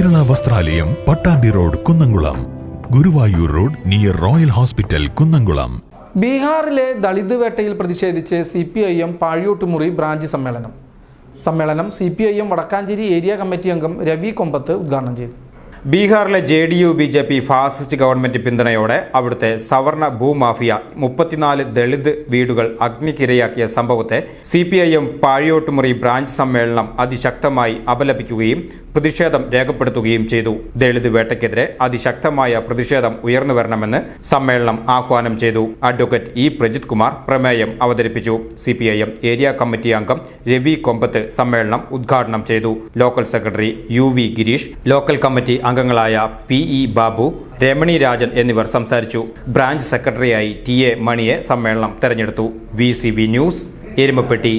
വസ്ത്രാലയം Pattambi road Kunnamkulam. Guruvayur road near royal hospital Kunnamkulam. ബീഹാറിലെ ദളിത് വേട്ടയിൽ പ്രതിഷേധിച്ച് C P I M Pazhiyottumuri branch സമ്മേളനം. സമ്മേളനം C P I M Vadakkanchery area committee അംഗം രവി കൊമ്പത്ത് ഉദ്ഘാടനം ചെയ്തു. ബീഹാറിലെ J D U B J P fascist government പിന്തുണയോടെ അവിടുത്തെ സവർണ ഭൂമാഫിയ മുപ്പത്തിനാല് ദളിത് വീടുകൾ അഗ്നിക്കിരയാക്കിയ സംഭവത്തെ C P I M Pazhiyottumuri branch സമ്മേളനം അതിശക്തമായി അപലപിക്കുകയും പ്രതിഷേധം രേഖപ്പെടുത്തുകയും ചെയ്തു. ദളിത് വേട്ടയ്ക്കെതിരെ അതിശക്തമായ പ്രതിഷേധം ഉയർന്നു വരണമെന്ന് സമ്മേളനം ആഹ്വാനം ചെയ്തു. അഡ്വക്കേറ്റ് ഇ പ്രജിത് കുമാർ പ്രമേയം അവതരിപ്പിച്ചു. C P I M area committee അംഗം രവി കൊമ്പത്ത് സമ്മേളനം ഉദ്ഘാടനം ചെയ്തു. Local secretary U V Girish local committee അംഗങ്ങളായ പി ഇ ബാബു രമണി രാജൻ എന്നിവർ സംസാരിച്ചു. ബ്രാഞ്ച് സെക്രട്ടറിയായി ടി എ മണിയെ സമ്മേളനം തെരഞ്ഞെടുത്തു. V news Erumapetty.